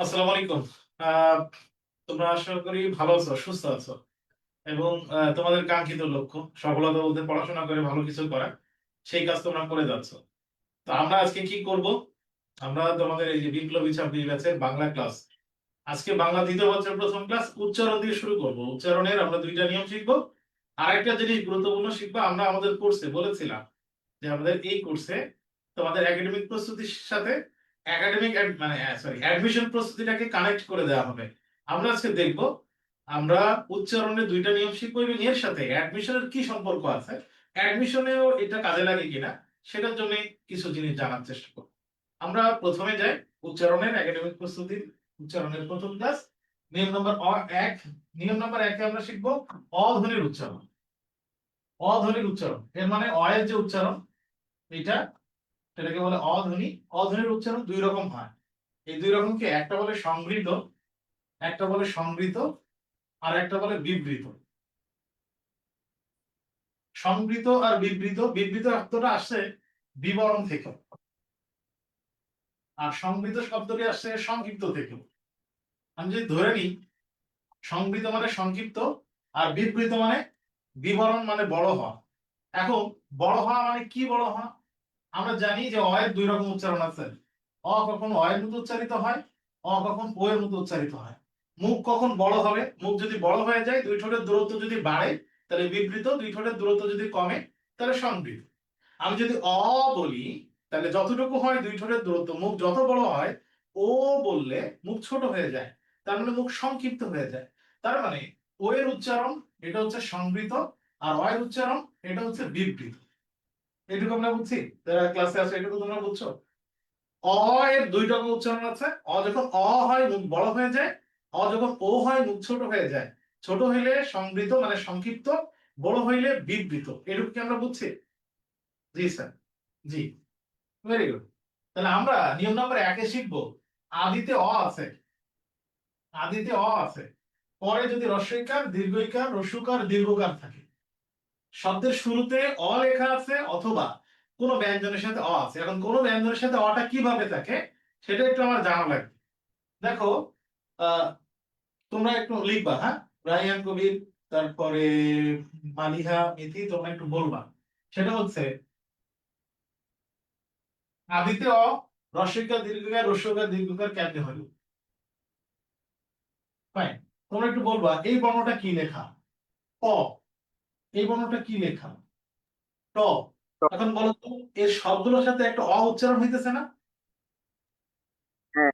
আসসালামু আলাইকুম। তোমরা আশা করি ভালো আছো, সুস্থ আছো। এবং তোমাদের কাঙ্ক্ষিত লক্ষ্য, সফলতা বলতে পড়াশোনা করে ভালো কিছু করা, সেই কাজ তোমরা করে যাচ্ছ। তো আমরা আজকে কি করব? আমরা তোমাদের এই যে বিপ্লবী বাংলা ক্লাস, আজকে বাংলা দ্বিতীয় বছর প্রথম ক্লাস উচ্চারণ দিয়ে শুরু করব। উচ্চারণের আমরা দুইটা নিয়ম শিখব। আর একটা জিনিস গুরুত্বপূর্ণ শিখব, আমরা আমাদের কোর্সে বলেছিলাম যে আমাদের এই কোর্সে তোমাদের একাডেমিক প্রস্তুতির সাথে একাডেমিক মানে সরি অ্যাডমিশন প্রস্তুতিটাকে কানেক্ট করে দেওয়া হবে। আমরা আজকে দেখব, আমরা উচ্চারণের দুইটা নিয়ম শিখব এবং এর সাথে অ্যাডমিশনের কি সম্পর্ক আছে অ্যাডমিশনেও এটা কাজে লাগে কিনা, সেটার জন্য কিছু জিনিস জানার চেষ্টা করব। আমরা প্রথমে যাই, উচ্চারণের একাডেমিক প্রস্তুতির উচ্চারণের প্রথম ক্লাস নিয়ম নম্বর এক, নিয়ম নম্বর একে আমরা শিখব অধ্বনির উচ্চারণ। অধ্বনির উচ্চারণ, এর মানে অয়ের যে উচ্চারণ, এটা সেটাকে বলে অধ্বনি। অধ্বনির উচ্চারণ দুই রকম হয়। এই দুই রকমকে একটা বলে সংবৃত একটা বলে সংবৃত আর একটা বলে বিবৃত। সংবৃত আর বিবৃত বিবৃত শব্দটা আসছে বিবরণ থেকে। আর সংবৃত শব্দটি আসছে সংক্ষিপ্ত থেকে। আমি যদি ধরে নিই সংবৃত মানে সংক্ষিপ্ত আর বিবৃত মানে বিবরণ মানে বড় হওয়া। এখন বড় হওয়া মানে কি বড় হওয়া? আমরা জানি যে অ এর দুই রকম উচ্চারণ আছে। অ কখন অয়ের মতো উচ্চারিত হয়, অ কখন ও এর মতো উচ্চারিত হয়। মুখ কখন বড় হবে? মুখ যদি বড় হয়ে যায়, দুই ঠোঁটের দূরত্ব যদি বাড়ে, তাহলে বিবৃত, দুই ঠোঁটের দূরত্ব যদি কমে, তাহলে সংবৃত। আমি যদি অ বলি, তাহলে যতটুকু হয় দুই ঠোঁটের দূরত্ব, মুখ যত বড় হয়, ও বললে মুখ ছোট হয়ে যায়, তার মানে মুখ সংক্ষিপ্ত হয়ে যায়। তার মানে ও এর উচ্চারণ, এটা হচ্ছে সংবৃত, আর অ এর উচ্চারণ, এটা হচ্ছে বিবৃত। এটুকু আমরা বুঝছি? যারা ক্লাসে আছে, এটুকু তোমরা বুঝছ? অ এর দুই রকম উচ্চারণ আছে। অ যখন অ হয়, মুখ বড় হয়ে যায়। অ যখন ও হয়, মুখ ছোট হয়ে যায়। ছোট হইলে সংবৃত মানে সংক্ষিপ্ত। বড় হইলে বিবৃত। এটুকু কি আমরা বুঝছি? জি, স্যার। জি। ভেরি গুড তাহলে আমরা নিয়ম নম্বর একে শিখব। আদিতে অ আছে। আদিতে অ আছে। পরে যদি রস্বইকার দীর্ঘইকার রসুকার দীর্ঘকার থাকে। শব্দের শুরুতে অ লেখা আছে অথবা কোন ব্যঞ্জনের সাথে অ আছে। এখন কোন ব্যঞ্জনের সাথে অটা কীভাবে থাকে সেটা একটু আমার জানা লাগবে। দেখো তোমরা একটু লিখবা হ্যাঁ? রায়ান কবির, তারপরে মালিহা মিথি, তোমরা একটু বলবা। সেটা হচ্ছে, আদিতে অ রসিকা দীর্ঘকার রস্যকার দীর্ঘকার কেমনে হলো? তোমরা একটু বলবা, এই বর্ণটা কি লেখা? প এই বর্ণটা কি লেখা? ট। এখন বলো তো এর সবগুলোর সাথে একটা অ উচ্চারণ হইতেছে না? হ্যাঁ।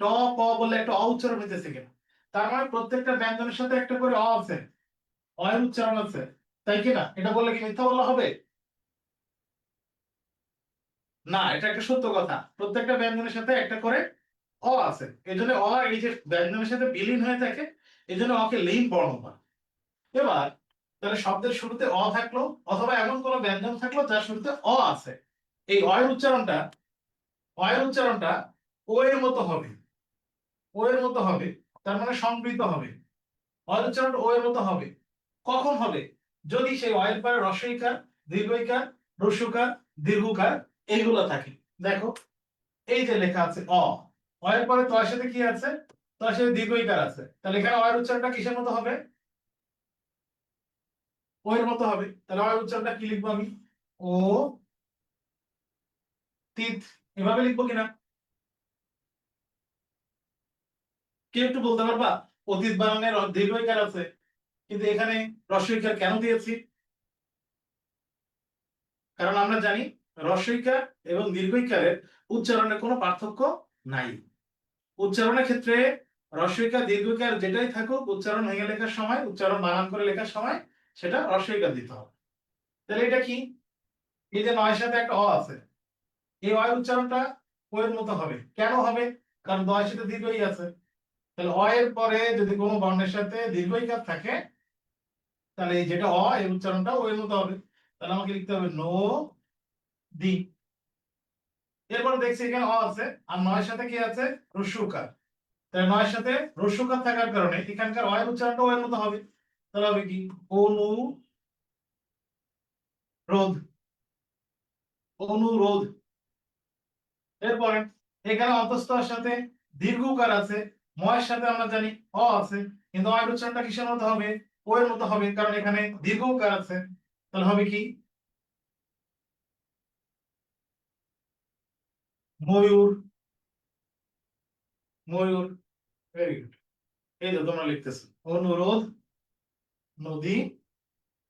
ট প বলে একটা অ উচ্চারণ হইতেছে কিনা? তার মানে প্রত্যেকটা ব্যঞ্জনের সাথে একটা করে অ আছে অ এর উচ্চারণ আছে। তাই কিনা এটা বললে কি মিথ্যা বলা হবে? না এটা একটা সত্য কথা। প্রত্যেকটা ব্যঞ্জনের সাথে একটা করে অ আছে। এই জন্য অ এই যে ব্যঞ্জনের সাথে বিলীন হয়ে থাকে এই জন্য অকে লিন বর্ণ হয় এবার তাহলে শব্দের শুরুতে অ থাকল, অথবা এমন কোনো ব্যঞ্জন থাকল যার শুরুতে অ আছে। এই অ এর উচ্চারণটা, অ এর উচ্চারণটা ও এর মতো হবে। ও এর মতো হবে, তার মানে সংবৃত হবে। অ এর উচ্চারণটা ও এর মতো হবে। কখন হবে? যদি সেই অ এর পরে রস্বইকার দীর্ঘইকার রস্যকার দীর্ঘকার এইগুলো থাকে। দেখো, এই যে লেখা আছে অ অ এর পরে তয়ের সাথে কি আছে? তয়ের সাথে দীর্ঘইকার আছে। তাহলে এখানে অ এর উচ্চারণটা কিসের মতো হবে? ও মতো হবে। তাহলে এর উচ্চারণটা কি লিখব আমি? ও তিত এভাবে লিখব কিনা? কেউ একটু বলতে পারবা? অতীত বানানের দীর্ঘইকার আছে। কিন্তু এখানে রস্বইকার কেন দিয়েছি? কারণ আমরা জানি রস্বইকার এবং দীর্ঘইকারের উচ্চারণে কোনো পার্থক্য নাই। উচ্চারণের ক্ষেত্রে রস্বইকার দীর্ঘইকার যেটাই থাকুক, উচ্চারণ ভেঙে লেখার সময়, উচ্চারণ বানান করে লেখার সময় সেটা রস্বইকার দিতে হবে। তাহলে এটা কি? এই যে নয়ের সাথে একটা অ আছে। এই অ এর উচ্চারণটা এর মতো হবে। কেন হবে? কারণ দয়ের সাথে দীর্ঘই আছে। তাহলে অ এর পরে যদি কোনো বর্ণের সাথে দীর্ঘইকার থাকে, তাহলে যেটা অ এর উচ্চারণটা এর মতো হবে। তাহলে আমাকে লিখতে হবে নো দি এরপরে দেখছি এখানে অ আছে। আর নয়ের সাথে কি আছে? রস্যকার তাহলে নয়ের সাথে রস্যকার থাকার কারণে এখানকার অ এর উচ্চারণটা এর মতো হবে। তাহলে হবে কি? অনু রোধ অনুরোধ। এরপরে এখানে অন্তস্থর সাথে দীর্ঘ উকার আছে, ময়ের সাথে আমরা জানি অ আছে, কিন্তু অয়ের উচ্চারণটা কিসের মতো হবে? ও মতো হবে, কারণ এখানে দীর্ঘ উকার আছে। তাহলে হবে কি? ময়ূর। ময়ূর। ভেরি গুড এই তো তোমরা লিখতেছো। অনুরোধ। নদী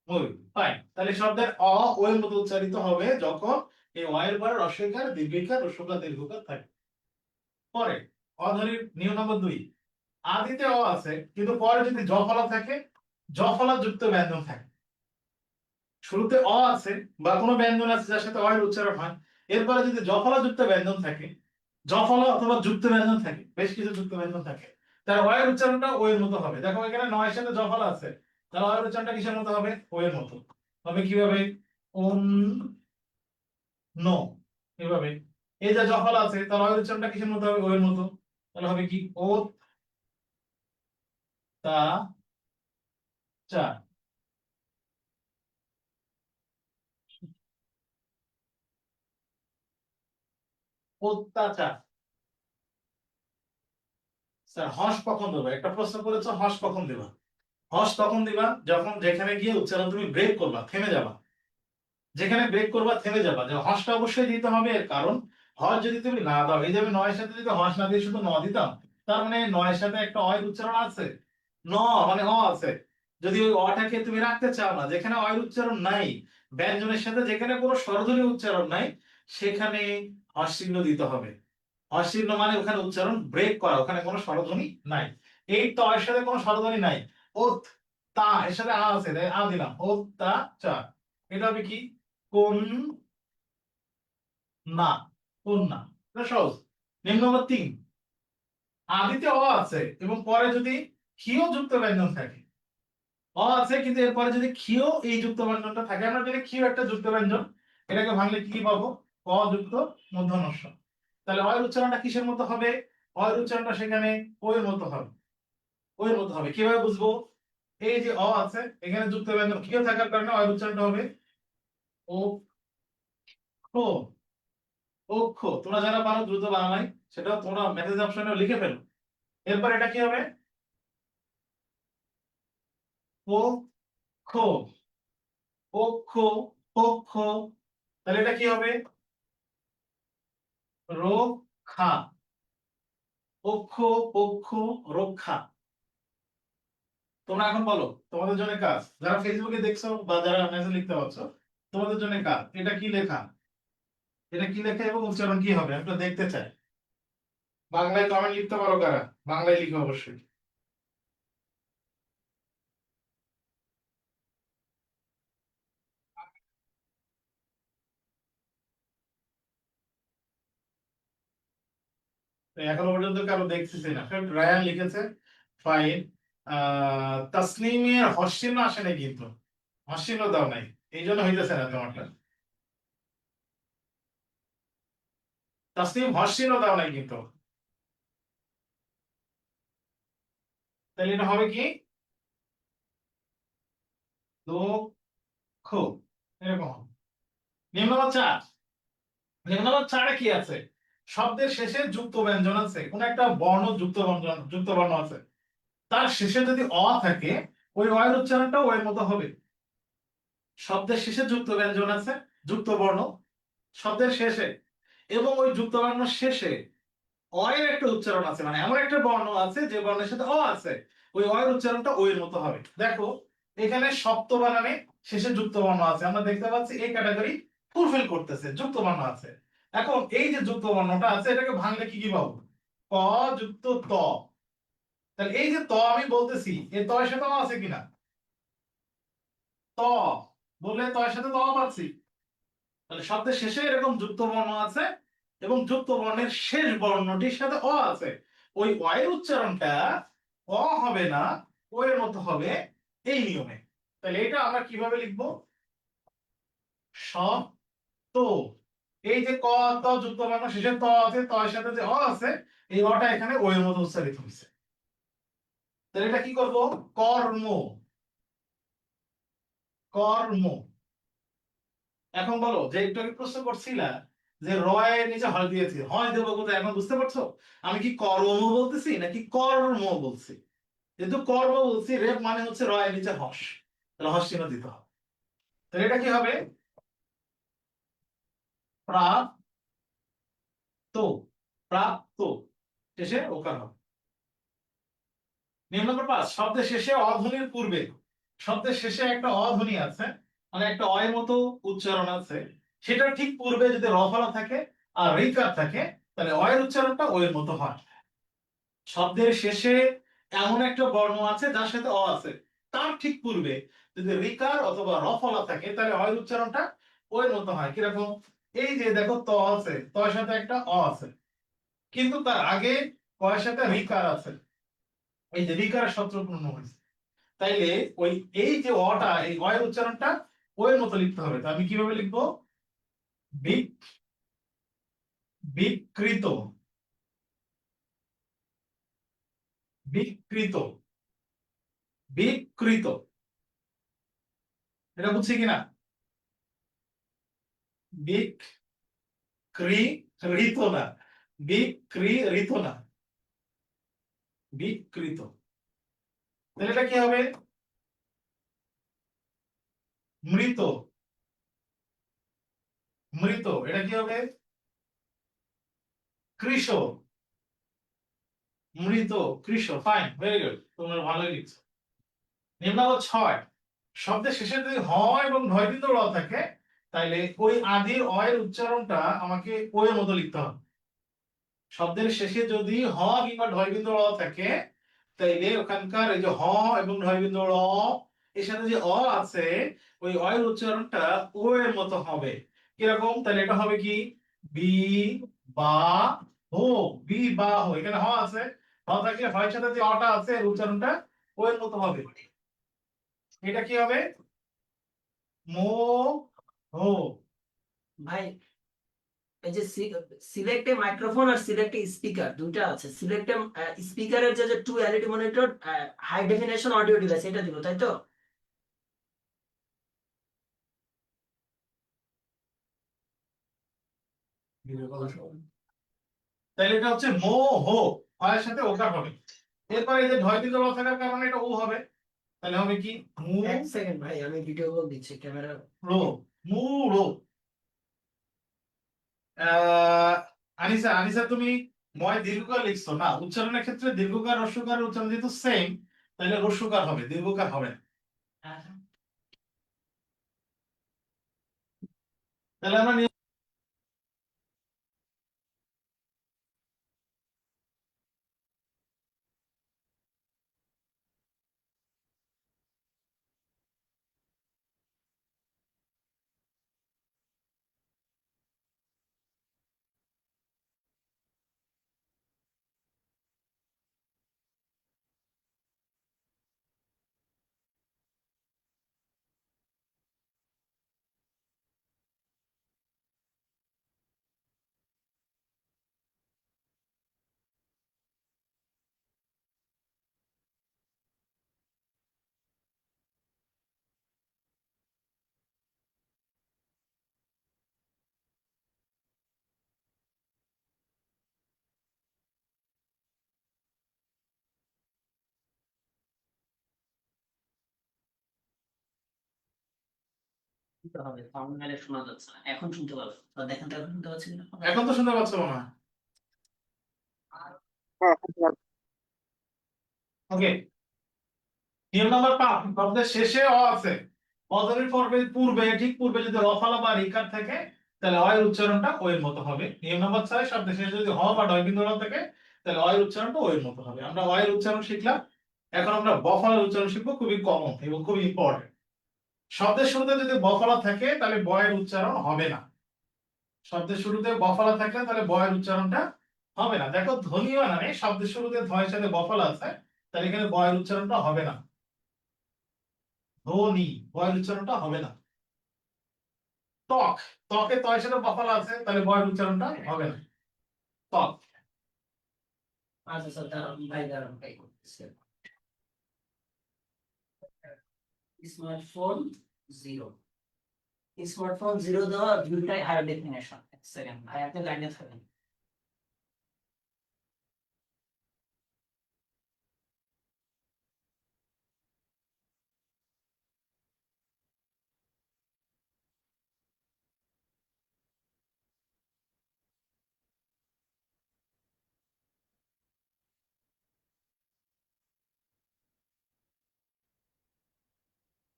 ময়ূর ফাইন তাহলে শব্দের অ, ও এর মতো উচ্চারিত হবে যখন এই অ এর পরে রস্বইকার দীর্ঘিকার রস্যকার দীর্ঘকার থাকে। পরে অধ্বনির নিয়ম নম্বর দুই। আদিতে অ আছে, কিন্তু পরে যদি জফলা থাকে জফলা যুক্ত ব্যঞ্জন থাকে। শুরুতে অ আছে, বা কোনো ব্যঞ্জন আছে যার সাথে অ এর উচ্চারণ হয়, এরপরে যদি জফলা যুক্ত ব্যঞ্জন থাকে জফলা অথবা যুক্ত ব্যঞ্জন থাকে, বেশ কিছু যুক্ত ব্যঞ্জন থাকে তার অ এর উচ্চারণটা ও এর মতো হবে। দেখো এখানে নয়ের সাথে জফলা আছে তাহলে অ এর উচ্চারণটা কিসের মতো হবে? ও মতো। হবে কীভাবে? ওন নো। এভাবে। এই যে জফলা আছে তার অ উচ্চারণটা কিসের মতো হবে? ও মতো। তাহলে হবে কি? ও তা চা। অত্যাচার স্যার, হস কখন দেবা? একটা প্রশ্ন করেছ, হস কখন দেবা? হস তখন দিবা, যখন যেখানে গিয়ে উচ্চারণ তুমি ব্রেক করবা, থেমে যাবা। যেখানে ব্রেক করবা, থেমে যাবা। যে হসটা অবশ্যই দিতে হবে এর কারণ, হস যদি তুমি না দাও, এই যে আমি নয়ের সাথে যদি হস না দিয়ে শুধু ন দিতাম, তার মানে নয়ের সাথে একটা অয়ের উচ্চারণ আছে। ন মানে অ আছে। যদি ওই অটাকে তুমি রাখতে চাও না, যেখানে অয়ের উচ্চারণ নাই, ব্যঞ্জনের সাথে যেখানে কোনো স্বরধ্বনি উচ্চারণ নাই, সেখানে হস দিতে হবে। চিহ্ন মানে ওখানে উচ্চারণ ব্রেক করা, ওখানে কোনো স্বরধ্বনি নাই। এই তো অয়ের সাথে কোনো স্বরধ্বনি নাই। ওত আ আছে, তাই আ দিলাম। এটা হবে কি? এটা সহজ। নম্বর তিন। আদিতে অ আছে এবং পরে যদি ক্ষীয় যুক্ত ব্যঞ্জন থাকে। অ আছে, কিন্তু এরপরে যদি ক্ষীয় এই যুক্ত ব্যঞ্জনটা থাকে, আমরা যদি ক্ষীয় একটা যুক্ত ব্যঞ্জন, এটাকে ভাঙলে কি পাবো? ক যুক্ত ষ। তাহলে অয়ের উচ্চারণটা কিসের মতো হবে? অয়ের উচ্চারণটা সেখানে ও মতো হবে। ও এর হবে। কীভাবে বুঝব? এই যে অ আছে, এখানে যুক্ত ব্যঞ্জন ক্ষীয় থাকার কারণে অয়ের উচ্চারণটা হবে ও খো অক্ষ। তোমরা যারা পারো, দ্রুত বাংলায় সেটা তোমরা মেসেজ অপশনে লিখে ফেলো। এরপর এটা কি হবে? পক্ষ পক্ষ পক্ষ তাহলে এটা কি হবে? রক্ষা। পক্ষ পক্ষ রক্ষা। তোমরা এখন বলো, তোমাদের জন্য কাজ যারা ফেসবুকে দেখছ বা যারা মেসেজ লিখতে পারছ, তোমাদের জন্য কাজ এটা কি লেখা? এটা কি লেখা এবং উচ্চারণ কি হবে? আমি দেখতে চাই। বাংলায় কমেন্ট লিখতে পারো কারা? বাংলায় লিখো অবশ্যই। এখনও পর্যন্ত কারও দেখতেছি না। রায়ান লিখেছে ফাইন আহ তাসলিমের হস্যিন্ন আসে নাই কিন্তু। হস্যিন্ন দাও নাই। এই জন্য হইতেছে না তোমারটা। দাও নাই কিন্তু। তাহলে এটা হবে কি? দুঃখ এরকম চারে কি আছে? শব্দের শেষে যুক্ত ব্যঞ্জন আছে। কোন একটা বর্ণ যুক্ত ব্যঞ্জন যুক্ত বর্ণ আছে। তার শেষে যদি অ থাকে, ওই অয়ের উচ্চারণটা ওয়ের মতো হবে। শব্দের শেষে যুক্ত ব্যঞ্জন আছে, যুক্ত বর্ণ। শব্দের শেষে এবং ওই যুক্ত বর্ণ শেষে অয়ের একটা উচ্চারণ আছে মানে এমন একটা বর্ণ আছে যে বর্ণের সাথে অ আছে, ওই অয়ের উচ্চারণটা ও এর মতো হবে। দেখো, এখানে সপ্ত বানানে শেষে যুক্ত বর্ণ আছে। আমরা দেখতে পাচ্ছি এই ক্যাটাগরি ফুলফিল করতেছে, যুক্ত বর্ণ আছে। এখন এই যে যুক্ত বর্ণটা আছে, এটাকে ভাঙলে কি কি পাবো? ক যুক্ত ত। তাহলে এই যে ত আমি বলতেছি এই ত এর সাথে আছে কিনা? ত, বললে ত এর সাথে ত পাচ্ছি। তাহলে শব্দের শেষে এরকম যুক্ত বর্ণ আছে এবং যুক্ত বর্ণের শেষ বর্ণটির সাথে অ আছে। ওই অ এর উচ্চারণটা অ হবে না, ও এর মতো হবে এই নিয়মে। তাহলে এটা আমরা কীভাবে লিখব? তো, এই যে ক, ত, যুক্ত বর্ণ, শেষে ত আছে ত এর সাথে যে অ আছে, এই অটা এখানে ও এর মতো উচ্চারিত হয়েছে। তাহলে এটা কি করব? কর্ম। কর্ম। এখন বলো, যে একটু আগে প্রশ্ন করছিলা যে রয়ের নিচে হয় দিয়েছি, হয় দেবো কোথায়? এখন বুঝতে পারছ? আমি কি কর্ম বলতেছি নাকি কর্ম বলছি? যেহেতু কর্ম বলছি রেপ মানে হচ্ছে রয়ের নিচে হস। তাহলে হস চিহ্ন দিতে হবে। তাহলে এটা কি হবে? প্রাপ্ত। প্রাপ্ত। শেষে ওকার হবে। নিয়ম নম্বর পাঁচ, শব্দের শেষে অধ্বনির পূর্বে। শব্দের শেষে একটা অধ্বনি আছে মানে একটা অয়ের মতো উচ্চারণ আছে। সেটার ঠিক পূর্বে যদি রফলা থাকে আর রিকার থাকে, তাহলে অয়ের উচ্চারণটা ওয়ের মতো হয়। শব্দের শেষে এমন একটা বর্ণ আছে, যার সাথে অ আছে। তার ঠিক পূর্বে যদি রিকার অথবা রফলা থাকে, তাহলে অয়ের উচ্চারণটা ওয়ের মতো হয়। কীরকম? এই যে দেখো ত আছে, তয়ের সাথে একটা অ আছে। কিন্তু তার আগে কয়ের সাথে রিকার আছে। এই যে রিকারের শত্রুপূর্ণ হয়েছে। তাইলে ওই এই যে অটা, এই অয়ের উচ্চারণটা ওয়ের মতো লিখতে হবে। তো আমি কীভাবে লিখব? বিক, বিকৃত। বিকৃত। বিকৃত। এটা বুঝছি কিনা? বিক ক্রি ঋত না। বিক্রি ঋত না। বিকৃত। তাহলে এটা কি হবে? মৃত। মৃত, এটা কি হবে? কৃষ মৃত কৃষ ফাইন ভেরি গুড তোমরা ভালোই লিখছো। নিম্ন ছয়, শব্দের শেষে যদি হ এবং ঢয় র থাকে, তাইলে ওই আদির অয়ের উচ্চারণটা আমাকে ওয়ের মতো লিখতে হবে। শব্দের শেষে যদি হ কিংবা ঢয় বিন্দু র থাকে, তাইলে ওখানকার এই যে হ এবং ঢয় বিন্দু র, এর সাথে যে অ আছে, ওই অয়ের উচ্চারণটা ও এর মতো হবে। কীরকম? তাহলে এটা হবে কি? বি বা হো, বি বা হো, এখানে হ আছে। হ থাকলে হয়ের সাথে যে অটা আছে, এর উচ্চারণটা ও এর মতো হবে। এটা কি হবে? মো হো। ভাই এই যে সিলেক্ট মাইক্রোফোন আর সিলেক্ট স্পিকার দুইটা আছে। সিলেক্ট স্পিকারের যে two LED monitor high definition audio device এটা দিব তাই তো? তাহলে এটা হচ্ছে মো হো হয়ের সাথে ওকার হবে। এরপরে এই যে ঢয় র থাকার কারণে এটা ও হবে। তাহলে হবে কি? মু এক সেকেন্ড ভাই আমি ভিডিও কল দিচ্ছি ক্যামেরা রো মুড়ো আহ, আনিসা আনিসা তুমি ময় দীর্ঘকার লিখছো না। উচ্চারণের ক্ষেত্রে দীর্ঘকার রস্যকার উচ্চারণ যেহেতু সেম তাহলে রস্যকার হবে দীর্ঘকার হবে তাহলে আমরা নিয়ম- হবে সাউন্ড মেলে শোনা যাচ্ছে না। এখন শুনতে পাবে তো দেখেন তো এখন শুনতে পাচ্ছেন এখন তো শুনতে পাচ্ছ না হ্যাঁ। ওকে নিয়ম নাম্বার পাঁচ শব্দের শেষে অ আছে। অদরের পূর্বে পূর্বে ঠিক পূর্বে যদি রফালা বা রিকার থাকে তাহলে অয়ের উচ্চারণটা ও এর মতো হবে। নিয়ম নাম্বার ছয় শব্দের শেষে যদি হ বা ডয় বিন্দু থাকে তাহলে অয়ের উচ্চারণটা ও এর মতো হবে। আমরা অয়ের উচ্চারণ শিখলাম। এখন আমরা বফলার উচ্চারণ শিখব খুবই কমন এবং খুবই ইম্পর্টেন্ট শব্দের শুরুতে যদি বফলা থাকে, তাহলে বয়ের উচ্চারণ হবে না। শব্দের শুরুতে বফলা থাকলে তাহলে বয়ের উচ্চারণটা হবে না। দেখো ধ্বনি বানানে শব্দের শুরুতে ধয়ের সাথে বফলা আছে, তাহলে এখানে বয়ের উচ্চারণটা হবে না। ধ্বনি, বয়ের উচ্চারণটা হবে না। ত্বক, ত্বকে তয়ের সাথে বফলা আছে, তাহলে বয়ের উচ্চারণটা হবে না। ত্বক। আচ্ছা স্যার ভাই, দাঁড়ান, ভাই করতেছি স্মার্টফোন জিরো স্মার্টফোন জিরো দেওয়া দুইটাই হাই ডেফিনেশন এক সেকেন্ড ভাই আপনি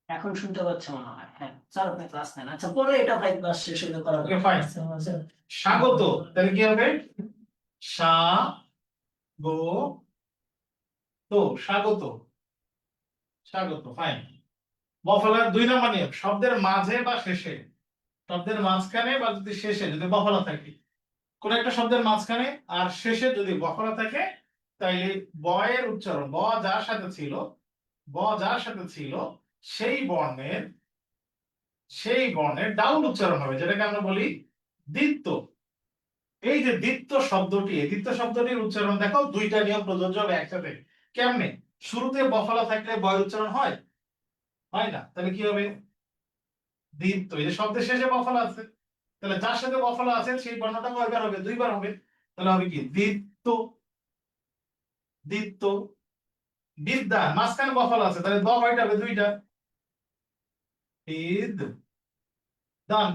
এখন শুনতে পাচ্ছে মনে হয়। হ্যাঁ স্যার আপনি ক্লাস নেন আচ্ছা পরে এটা ভাই ক্লাস শেষ হলে করা Okay, fine. স্বাগত। তাহলে কি হবে? সা গো তো স্বাগত। স্বাগত ফাইন বফলার দুই নম্বর নিয়ম শব্দের মাঝে বা শেষে। শব্দের মাঝখানে বা যদি শেষে যদি বফলা থাকে। কোন একটা শব্দের মাঝখানে আর শেষে যদি বফলা থাকে তাইলে বয়ের উচ্চারণ ব যার সাথে ছিল ব যার সাথে ছিল সেই বর্ণের সেই বর্ণের ডাউন উচ্চারণ হবে, যেটাকে আমরা বলি দ্বিত্ব। এই যে দ্বিত্ব শব্দটি, এই দ্বিত্ব শব্দটির উচ্চারণ দেখো দুইটা নিয়ম প্রযোজ্য হবে একসাথে। কেমনে? শুরুতে বফলা থাকলে বয়ের উচ্চারণ হয়? হয় না। তাহলে কি হবে? দ্বিত্ব। এই যে শব্দের শেষে বফলা আছে, তাহলে যার সাথে বফলা আছে, সেই বর্ণটা কয়বার হবে? দুইবার হবে। তাহলে হবে কি? দ্বিত্ব। দ্বিত্ব। বিদ্যা, মাঝখানে বফলা আছে, তাহলে দ কয়টা হবে? দুইটা। বিদ দান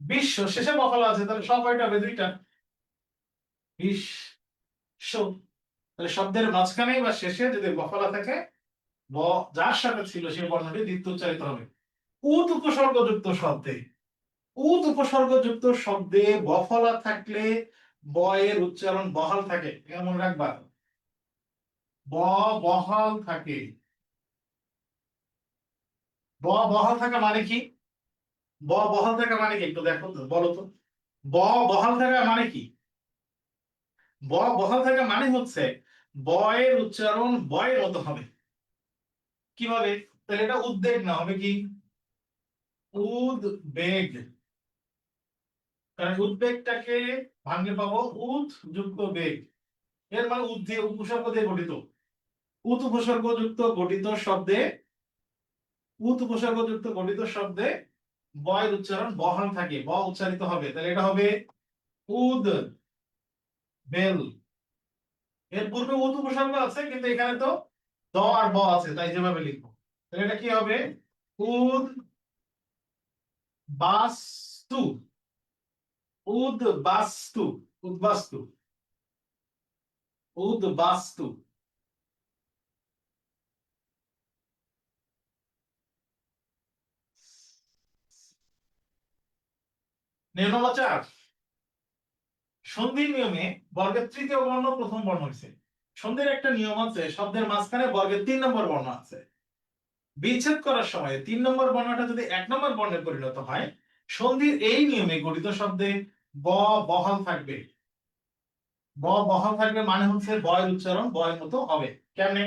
বিশ্ব শেষে বফলা আছে, তাহলে সব হবে দুইটা। বিশ্ব তাহলে শব্দের মাঝখানে বা শেষে যদি বফলা থাকে ব যার সাথে ছিল সেই বর্ণটি দ্বিতীয় উচ্চারিত হবে। উত উপসর্গযুক্ত শব্দে। উত উপসর্গযুক্ত শব্দে বফলা থাকলে ব এর উচ্চারণ বহাল থাকে। মনে রাখবা। ব বহাল থাকে। ব, বহাল থাকা মানে কি? ব, বহাল থাকা মানে কি? একটু দেখো বলো তো। ব, বহাল থাকা মানে কি? ব, বহাল থাকা মানে হচ্ছে বয়ের উচ্চারণ বয়ের মতো হবে। কীভাবে? তাহলে এটা উদ্বেগ না, হবে কি? উদ্বেগ। কারণ উদ্বেগটাকে ভাঙে পাবো উদ যুক্ত বেগ। এর মানে উদ দিয়ে উপসর্গ দিয়ে গঠিত। উত উপসর্গ যুক্ত গঠিত শব্দে উত উপসর্গ গঠিত শব্দে বয়ের উচ্চারণ বহাল থাকে, ব উচ্চারিত হবে। তাহলে এটা হবে উদ, বেল। এর পূর্বে উদ উপসর্গ আছে, কিন্তু এখানে তো দ আর ব আছে, তাই যেভাবে লিখব। তাহলে এটা কি হবে? উদ বাস্তু। উদ বাস্তু উদ্বাস্তু উদ্বাস্তু নিম্নবাচার সন্ধির নিয়মে বর্গের তৃতীয় বর্ণ প্রথম বর্ণ হয়েছে সন্ধির একটা নিয়ম আছে, শব্দের মাঝখানে বর্গের তিন নম্বর বর্ণ আছে। বিচ্ছেদ করার সময় তিন নম্বর বর্ণটা যদি এক নম্বর বর্ণে পরিণত হয়, সন্ধির এই নিয়মে গঠিত শব্দে ব, বহাল থাকবে। ব, বহাল থাকবে মানে হচ্ছে বয়ের উচ্চারণ, বয়ের মতো হবে। কেমনে?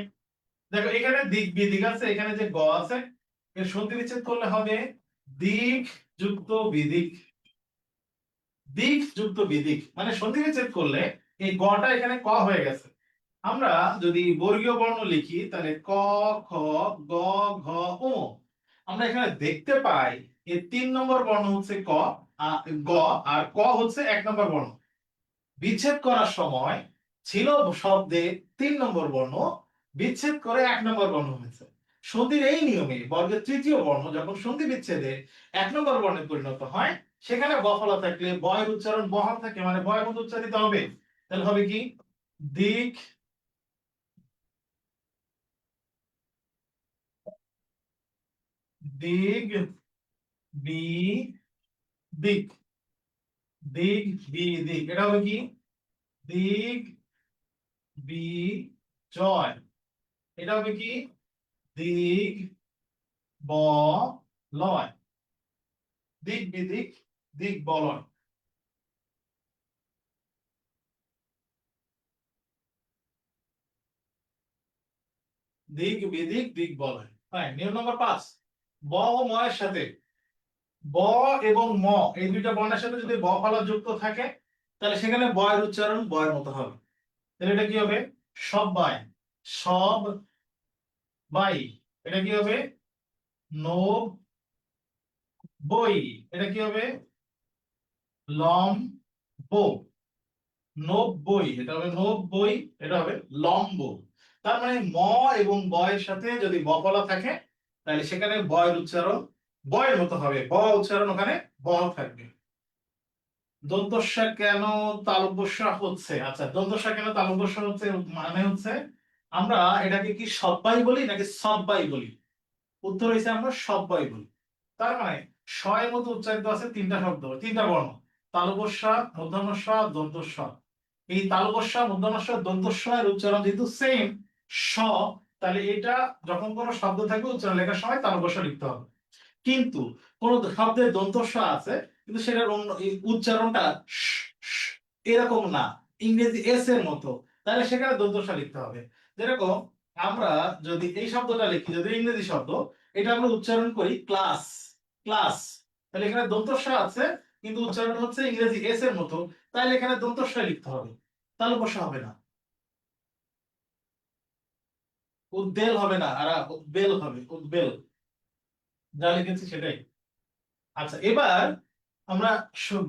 দেখো, এখানে দিক বিদিক আছে, এখানে যে গ আছে, এর সন্ধি বিচ্ছেদ করলে হবে দিক যুক্ত বিদিক। দিক যুক্ত বিদিক। মানে সন্ধি বিচ্ছেদ করলে এই গটা এখানে ক হয়ে গেছে। আমরা যদি বর্গীয় বর্ণ লিখি, তাহলে ক, খ, গ, ঘ ও আমরা এখানে দেখতে পাই, এই তিন নম্বর বর্ণ হচ্ছে ক গ, আর ক হচ্ছে এক নম্বর বর্ণ। বিচ্ছেদ করার সময় ছিল শব্দে তিন নম্বর বর্ণ, বিচ্ছেদ করে এক নম্বর বর্ণ হয়েছে। সন্ধির এই নিয়মে বর্গের তৃতীয় বর্ণ, যখন সন্ধি বিচ্ছেদে এক নম্বর বর্ণে পরিণত হয় সেখানে বফলা থাকলে, বয়ের উচ্চারণ বহাল থাকে মানে বয়ের মতো উচ্চারিত হবে। তাহলে হবে কি? দিক দিক বি দিক। দিক বি দিক। এটা হবে কি? দিক বি জয়। এটা হবে কি? দিক ব লয়। দিক বিদিক দিক বলয় দিক বিদিক দিক বলয় হ্যাঁ নিয়ম নম্বর পাঁচ। ব ও ময়ের সাথে। ব এবং ম, এই দুইটা বর্ণের সাথে যদি ব ফলা যুক্ত থাকে, তাহলে সেখানে বয়ের উচ্চারণ বয়ের মতো হবে। তাহলে এটা কি হবে? সব বাই। সব বাই। এটা কি হবে? নো বই। এটা কি হবে? লম্ব নব্বই এটা হবে নব্বই এটা হবে লম্ব তার মানে ম এবং বয়ের সাথে যদি বফলা থাকে, তাহলে সেখানে বয়ের উচ্চারণ বয়ের মতো হবে। ব উচ্চারণ ওখানে ব থাকবে। দন্তস্বা কেন তালব্যস্বা হচ্ছে? আচ্ছা দন্তস্বা কেন তালব্যস্বা হচ্ছে মানে হচ্ছে আমরা এটাকে কি সব্বাই বলি নাকি সব্বাই বলি? উত্তর হয়েছে আমরা সব্বাই বলি। তার মানে শয়ের মতো উচ্চারিত আছে তিনটা শব্দ, তিনটা বর্ণ। তালবস্যা মধ্যমস্যা দন্তস্বা এই তালবস্যা মধ্যমস্যা দন্তস্বা এর উচ্চারণ যেহেতু সেম স, তাহলে এটা যখন কোনো শব্দ থাকবে উচ্চারণ লেখার সময় তালবস্যা লিখতে হবে। কিন্তু কোন শব্দের দন্তস্বা আছে, কিন্তু সেটার অন্য উচ্চারণটা এরকম না। ইংরেজি এস এর মতো। তাহলে সেখানে দন্তস্বা লিখতে হবে। যেরকম আমরা যদি এই শব্দটা লিখি, যদি ইংরেজি শব্দ, এটা আমরা উচ্চারণ করি ক্লাস ক্লাস তাহলে এখানে দন্তস্বা আছে কিন্তু উচ্চারণ হচ্ছে ইংরেজি এস এর মতো তাহলে এখানে দন্তস্বা লিখতে হবে, তাহলে বসা হবে না। উদ্বেল হবে না, আর, উদ্বেল হবে, উদ্বেল। যা লিখেছি সেটাই। আচ্ছা এবার আমরা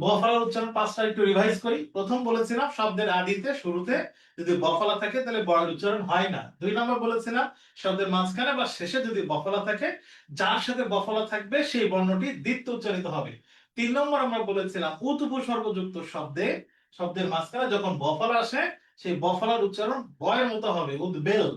বফলার উচ্চারণ পাঁচটা একটু রিভাইজ করি। প্রথম বলেছিলাম শব্দের আদিতে, শুরুতে যদি বফলা থাকে তাহলে বয়ের উচ্চারণ হয় না। দুই নম্বর বলেছিলাম শব্দের মাঝখানে বা শেষে যদি বফলা থাকে, যার সাথে বফলা থাকবে সেই বর্ণটি দ্বিত্ব উচ্চারিত হবে। তিন নম্বর আমরা বলেছিলাম উত শব্দে, শব্দের মাঝখানে যখন বফলা আসে, সেই বফলার উচ্চারণ বয়ের মতো হবে উদ্বেল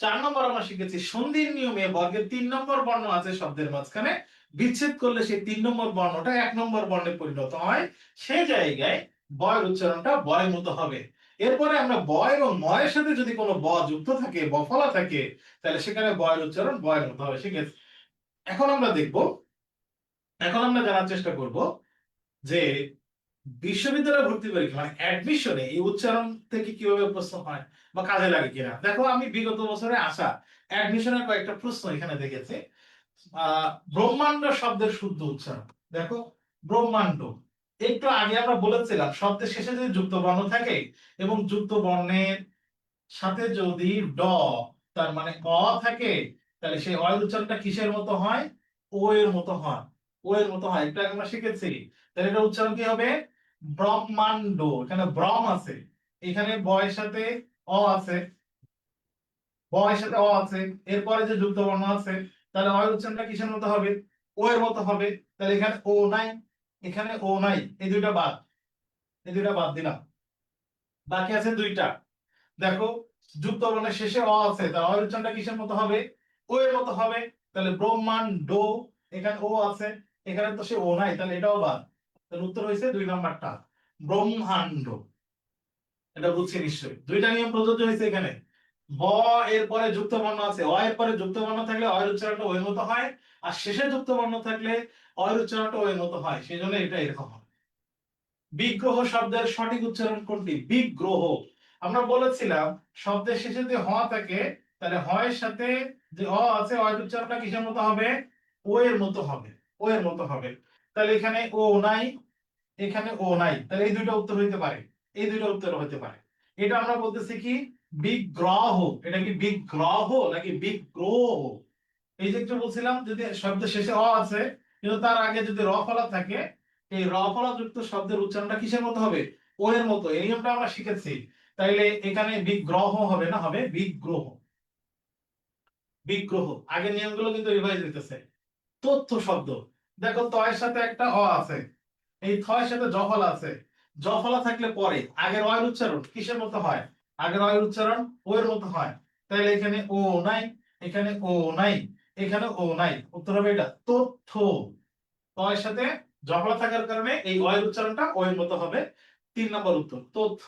চার নম্বর আমরা শিখেছি, সন্ধির নিয়মে বর্গের তিন নম্বর বর্ণ আছে শব্দের মাঝখানে। বিচ্ছেদ করলে সেই তিন নম্বর বর্ণটা এক নম্বর বর্ণে পরিণত হয়। সেই জায়গায় বয়ের উচ্চারণটা বয়ের মতো হবে। এরপরে আমরা বয় এবং ময়ের সাথে যদি কোনো ব যুক্ত থাকে, বফলা থাকে, তাহলে সেখানে বয়ের উচ্চারণ বয়ের মতো হবে। শিখেছি এখন আমরা দেখব এখন আমরা জানার চেষ্টা করব যে বিশ্ববিদ্যালয়ে ভর্তি পরীক্ষা মানে অ্যাডমিশনে এই উচ্চারণ থেকে কীভাবে প্রশ্ন হয় বা কাজে লাগে কিনা? দেখো, আমি বিগত বছরে আসা অ্যাডমিশনের কয়েকটা প্রশ্ন এখানে দেখেছি। ব্রহ্মাণ্ড শব্দের শুদ্ধ উচ্চারণ। দেখো, ব্রহ্মাণ্ড। একটু আগে আমরা বলেছিলাম, শব্দের শেষে যদি যুক্ত বর্ণ থাকে এবং যুক্ত বর্ণের সাথে যদি ড, তার মানে অ থাকে, তাহলে সেই অয়ের উচ্চারণটা কিসের মতো হয়? ও এর মতো হয়। ও মতো হয়। আগে আমরা শিখেছি। তাহলে এটা উচ্চারণ কি হবে? ব্রহ্মাণ্ড। এখানে আছে। এখানে সাথে অ আছে। সাথে অ আছে। এরপরে যে যুক্ত বর্ণ আছে, তাহলে উচ্চারণটা কিসের মতো হবে? ও মতো হবে। তাহলে এখানে ও নাই, এখানে ও নাই। এই দুইটা বাদ। এই দুইটা বাদ দিলাম। বাকি আছে দুইটা। দেখো যুক্ত বর্ণের শেষে অ আছে। তাহলে অয়ের উচ্চারণটা কিসের মতো হবে? ও এর মতো হবে। তাহলে ব্রহ্মাণ্ড, এখানে ও আছে। এখানে তো সে ও নাই, তাহলে এটাও বাদ। তাহলে উত্তর হয়েছে দুই নাম্বারটা, ব্রহ্মাণ্ড। এটা বুঝছি নিশ্চয়ই। দুইটা নিয়ম প্রযোজ্য হয়েছে এখানে। ব এর পরে যুক্ত বর্ণ আছে। অ এর পরে যুক্ত বর্ণ থাকলে অয়ের উচ্চারণটা ওই মতো হয়, আর শেষে যুক্ত বর্ণ থাকলে অয়ের উচ্চারণটা ওই মতো হয়। সেই জন্য এটা এরকম হবে বিগ্রহ শব্দের সঠিক উচ্চারণ কোনটি? বিগ্রহ। আমরা বলেছিলাম, শব্দের শেষে যদি হ থাকে, তাহলে হ এর সাথে যে অ আছে অয়ের উচ্চারণটা কিসের মতো হবে? ও এর মতো হবে। ও এর মতো হবে। তাহলে এখানে ও নাই, এখানে ও নাই। তাহলে এই দুইটা উত্তর হইতে পারে। এই দুইটা উত্তর হইতে পারে। এটা আমরা বলতেছি কি? বিগ্রহ। এটা কি বিগ্রহ নাকি বিগ্রহ? এই যে একটু বলছিলাম, যদি শব্দের শেষে অ আছে, কিন্তু তার আগে যদি র ফলা থাকে, এই র ফলা যুক্ত শব্দের উচ্চারণটা কিসের মতো হবে? ও এর মতো। এই নিয়মটা আমরা শিখেছি। তাইলে এখানে বিগ্রহ হবে না? হবে বিগ্রহ। বিগ্রহ। আগের নিয়মগুলো কিন্তু রিভাইজ দিতেছে তথ্য শব্দ। দেখো, তয়ের সাথে একটা অ আছে। এই থয়ের সাথে জফলা আছে। জফলা থাকলে পরে। আগের অয়ের উচ্চারণ কিসের মতো হয়? আগের অয়ের উচ্চারণ ও এর মতো হয়। তাহলে এখানে ও নাই, এখানে ও নাই, এখানে ও নাই। উত্তর হবে এটা, তথ্য। তয়ের সাথে জফলা থাকার কারণে এই অয়ের উচ্চারণটা ওয়ের মতো হবে। তিন নম্বর উত্তর, তথ্য।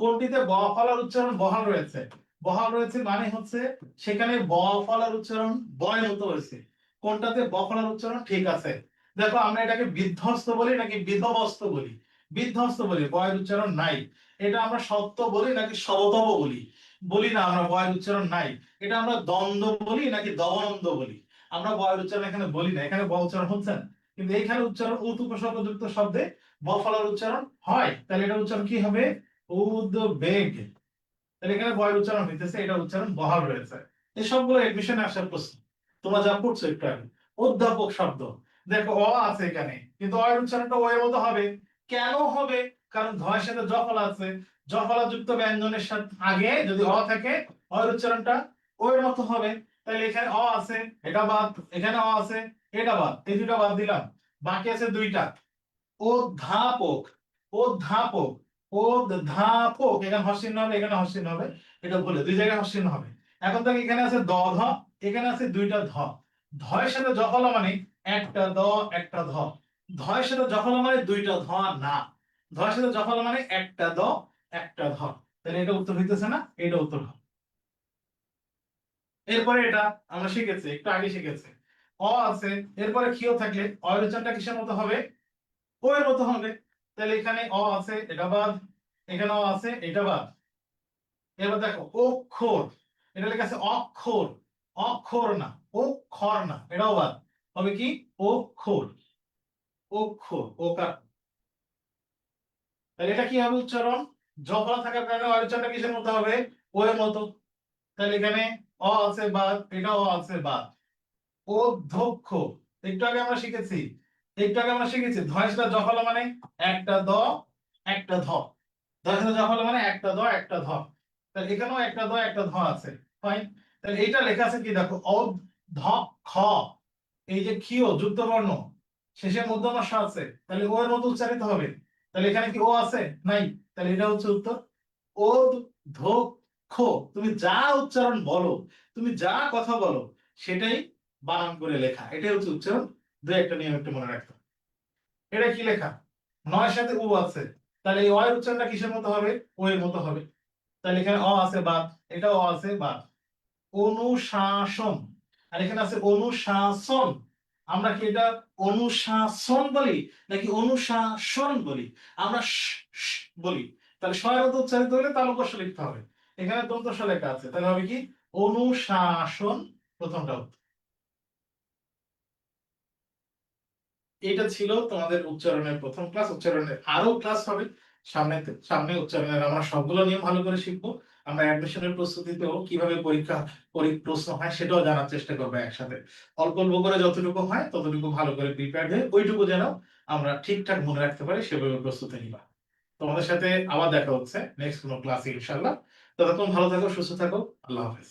কোনটিতে ব ফলার উচ্চারণ বহাল রয়েছে? বহাল রয়েছে মানে হচ্ছে সেখানে ব ফলার উচ্চারণ বয়ের মতো হয়েছে। কোনটাতে ব ফলার উচ্চারণ ঠিক আছে? দেখো আমরা এটাকে বিধ্বস্ত বলি নাকি বিধবস্ত বলি? বিধ্বস্ত বলি, বয়ের উচ্চারণ নাই। এটা আমরা সত্য বলি নাকি সবতব বলি? বলি না, আমরা বয়ের উচ্চারণ নাই। এটা আমরা দ্বন্দ্ব বলি নাকি দবনন্দ বলি? আমরা বয়ের উচ্চারণ এখানে বলি না। এখানে ব উচ্চারণ হচ্ছে না। কিন্তু এখানে উচ্চারণ উত উপসর্গযুক্ত শব্দে বফলার উচ্চারণ হয়। তাহলে এটা উচ্চারণ কি হবে? উদ্বেগ। তাহলে এখানে বয়ের উচ্চারণ হইতেছে এটা উচ্চারণ বহাল রয়েছে। এই সবগুলো এডমিশনে আসার প্রশ্ন। তোমরা যা পড়ছো একটু আগে। অধ্যাপক শব্দ। দেখো, অ আছে এখানে, কিন্তু অয়ের উচ্চারণটা ও মতো হবে। কেন হবে? কারণ ধয়ের সাথে জফল আছে। জফলা যুক্ত ব্যঞ্জনের সাথে আগে যদি অ থাকে অয়ের উচ্চারণটা ও মতো হবে। তাহলে এখানে অ আছে, এটা বাদ, এখানে অ আছে, এটা বাদ, এই দুটা বাদ দিলাম। বাকি আছে দুইটা। অধ্যাপক অধ্যাপক অধ্যাপক। এখানে হস্যিন হবে, এখানে হস্যিন হবে, এটা বলে দুই জায়গায় হস্যিন হবে। এখন থেকে এখানে আছে দ, ধ এখানে আছে দুইটা ধ। ধয়ের সাথে জফলা মানে একটা দ, একটা ধ। ধয়ের সাথে জফলা মানে দুইটা ধ, না। ধয়ের সাথে জফলা মানে একটা দ, একটা ধ। তাহলে এটা উত্তর হইতেছে না? এটা উত্তর হবে। এরপরে এটা আমরা শিখেছি, একটু আগে শিখেছি। অ আছে, এরপরে ক্ষীয় থাকলে অয়ের কিসের মতো হবে? ও এর মতো হবে। তাহলে এখানে অ আছে, এটা বাদ। এখানে অ আছে, এটা বাদ। এবার দেখো, অক্ষর। এটা লেখা আছে অক্ষর। অক্ষর না অক্ষর না, এটাও বাদ। হবে কি? অক্ষর অক্ষর ওকার তাহলে এটা কি হবে উচ্চারণ? জফলা থাকার কারণে উচ্চারণটা কিসের মতো হবে? ও এর মতো। তাহলে এখানে অ আছে বাদ এটাও আছে বাদ। অধ্যক্ষ, একটু আগে আমরা শিখেছি, একটু আগে আমরা শিখেছি ধয়েসটা জফলা মানে একটা দ, একটা ধ। ধয়সটা জফলা মানে একটা দ, একটা ধ। তাহলে এখানেও একটা দ, একটা ধ আছে। ফাইন তাহলে এইটা লেখা আছে কি দেখো অ ধ, খ, এই যে ক্ষীয় যুক্ত বর্ণ শেষে মধ্যমাসা আছে, তাহলে ও এর মতো উচ্চারিত হবে। তাহলে এখানে কি ও আছে? নাই। তাহলে এটা হচ্ছে উত্তর ও ধক্ষ তুমি যা উচ্চারণ বলো, তুমি যা কথা বলো, সেটাই বানান করে লেখা। এটাই হচ্ছে উচ্চারণ, দু একটা নিয়ম একটু মনে রাখতে এটা কি লেখা? নয়ের সাথে উ আছে, তাহলে এই অয়ের উচ্চারণটা কিসের মতো হবে? ও এর মতো হবে। তাহলে এখানে অ আছে বাদ এটা অ আছে বাদ। অনুশাসন। আর এখানে আছে অনুশাসন। আমরা কি এটা অনুশাসন বলি, নাকি অনুশাসন বলি? আমরা বলি। তাহলে মতো উচ্চারিত হলে তালুকস্য লিখতে হবে। এখানে দন্তস্ব লেখা আছে। তাহলে হবে কি? অনুশাসন প্রথমটা এটা ছিল তোমাদের উচ্চারণের প্রথম ক্লাস। উচ্চারণের আরও ক্লাস হবে। সামনে সামনে উচ্চারণের আমরা সবগুলো নিয়ম ভালো করে শিখব। আমরা অ্যাডমিশনের প্রস্তুতিতেও কীভাবে পরীক্ষা প্রশ্ন হয় সেটাও জানার চেষ্টা করব একসাথে। অল্প অল্প করে যতটুকু হয়, ততটুকু ভালো করে প্রিপেয়ার হয়ে ওইটুকু যেন আমরা ঠিকঠাক মনে রাখতে পারি, সেভাবে প্রস্তুতি নিবা। তোমাদের সাথে আবার দেখা হচ্ছে নেক্সট কোনো ক্লাসে ইনশাল্লাহ ততক্ষণ ভালো থাকো, সুস্থ থাকো, আল্লাহ হাফেজ।